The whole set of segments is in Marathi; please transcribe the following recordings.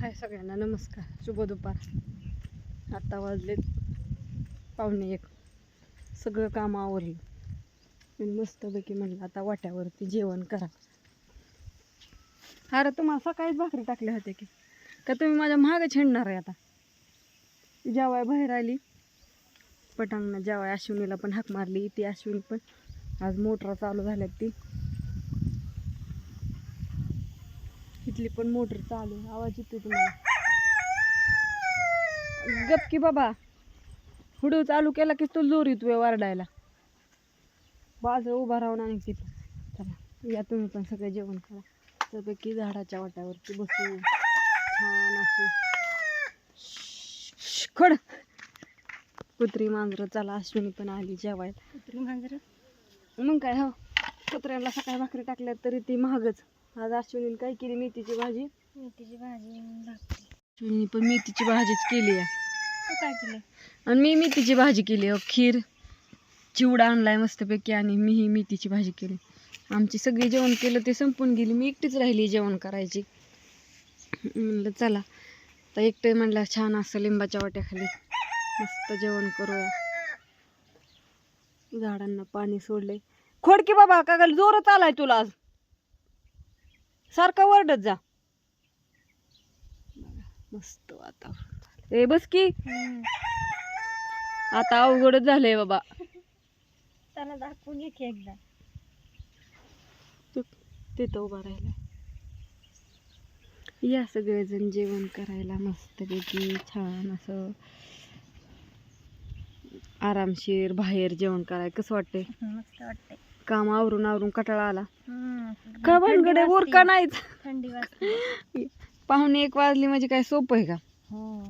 हाय सगळ्यांना नमस्कार. शुभ दुपार. आत्ता वाजलेत पावणे एक. सगळं काम आवरलं. मी मस्तपैकी म्हणलं आता वाट्यावरती जेवण करा. अरे तुम्हाला सकाळीच भाकरी टाकल्या होत्या की? का तुम्ही माझ्या मागं छेडणार आहे आता? जेवाय बाहेर आली. पटांगणा जेवाय अश्विनीला पण हाक मारली ती अश्विनी पण. आज मोटर चालू झाल्यात ती. इथली पण मोटर चालू. आवाज येतोय तुम्हाला. गप की बाबा. हुडू चालू केला की तो जोर येतोय वारडायला. बाजू उभा राहून आणि तिथं. चला या तुम्ही पण सगळे जेवण करा. त्यापैकी झाडाच्या वाट्यावरती बसू. छान असू. खड. कुत्री मांजरं चला अश्विनी पण आली जेवायला. कुत्री मांजर? मग काय हो. कुत्र्याला सकाळी भाकरी टाकल्या तरी ती महागच. आज अश्विनीने काय केली मेथीची भाजी? मेथीची भाजी अश्विनीने पण मेथीची भाजीच केली आहे. काय केलं? आणि मी मेथीची भाजी केली हो खीर चिवडा आणलाय मस्तपैकी आणि मी ही मेथीची भाजी केली. आमची सगळी जेवण केलं ते संपून गेली. मी एकटीच राहिली जेवण करायची. म्हणलं चला. तर एकटे म्हणलं छान असं लिंबाच्या वाट्याखाली मस्त जेवण करूया. झाडांना पाणी सोडले खोड की बाबा का जोरच आलाय तुला आज? सारखा वरडत जा. मस्त झालं. ए बस की. आता अवघडच झालंय बाबा. त्याला दाखवून ये की एकदा. तू तिथं उभा राहिला. या सगळेजण जेवण करायला मस्तपैकी छान असं आरामशीर बाहेर जेवण करायला. कसं वाटतंय? मस्त वाटतंय. काम आवरून आवरून कटाळा आला. का भानगडे थंडी वर का वाजते. नाहीच थंडी वाजते. पाहुणे एक वाजली म्हणजे काय सोपं आहे का? हो.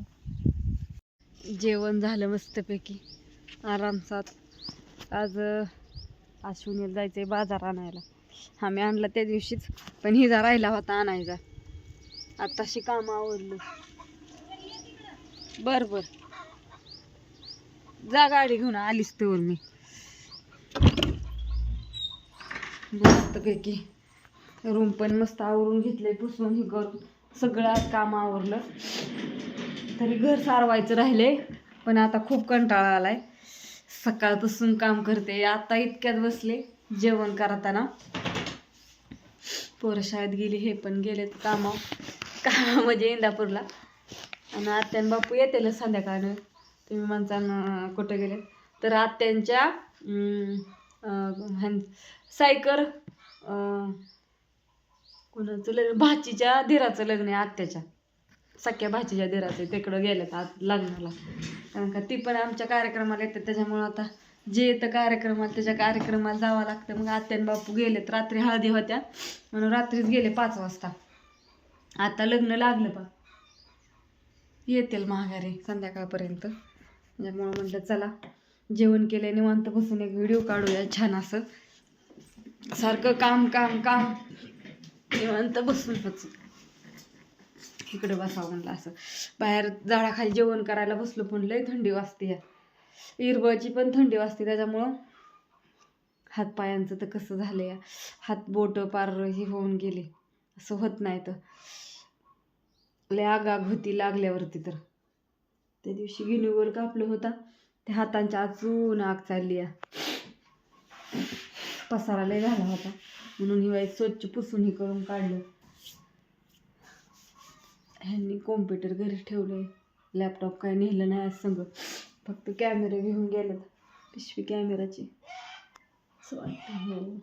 जेवण झालं मस्तपैकी. आरामसात आज अं, अश्विनीला जायचंय बाजार आणायला. आम्ही आणला त्या दिवशीच पण हिजा राहिला होता आणायचा. आत्ताशी काम आवरलं. बर बर. जा गाडी घेऊन आलीच तेवर मी. मस्तपैकी. रूम पण मस्त आवरून घेतलंय पुसून हे करून सगळं काम आवरलं. तरी घर सारवायचं राहिले पण आता खूप कंटाळा आलाय. सकाळपासून काम करते. आता इतक्यात बसले जेवण करताना. पोरं शाळेत गेली हे पण गेलेत कामा कामा म्हणजे इंदापूरला. आणि आत्यान बापू येतील संध्याकाळनं. तुम्ही माणसानं कुठं गेले? तर आत्यांच्या सायकर कुणाचं लग्न? भाचीच्या धीराचं लग्न आहे आत्याच्या. सख्या भाचीच्या दिराचे तिकडं गेल्यात आत लग्नाला. कारण का ती पण आमच्या कार्यक्रमाला येतात. त्याच्यामुळं आता जे येतं कार्यक्रमाला त्याच्या कार्यक्रमाला जावं लागतं. मग आत्यान बापू गेलेत. रात्री हळदी होत्या. म्हणून रात्रीच गेले पाच वाजता. आता लग्न लागलं पा येतील महागारी संध्याकाळपर्यंत. त्यामुळं म्हटलं चला जेवण केलं निवांत बसून एक व्हिडिओ काढूया छान असं. सारखं काम काम काम. निवांत बसून बसून इकडे बसावं म्हणलं असं. बाहेर झाडाखाली जेवण करायला बसलो पण लय थंडी वाजते या इरबळची पण थंडी वाजते त्याच्यामुळं हातपायांचं तर कसं झालं या हात बोट पार हे होऊन गेले. असं होत नाही तर. लय आगाग होती लागल्यावरती तर. त्या दिवशी गिनीवर कापलं होता. त्या हातांच्या अजून आग चालली या पसारा लय झाला होता. म्हणून ही स्वच्छ पुसून हे करून काढलं. ह्यांनी कॉम्प्युटर घरी ठेवलंय. लॅपटॉप काय नेलं नाही आज संग. फक्त कॅमेरे घेऊन गेलेत पिशवी कॅमेराची असं वाटतं हो.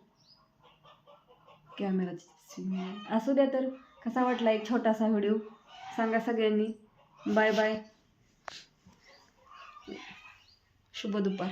कॅमेराची पिशवी असू द्या तर कसा वाटला एक छोटासा व्हिडिओ? सांगा सगळ्यांनी. बाय बाय शुभ दुपार.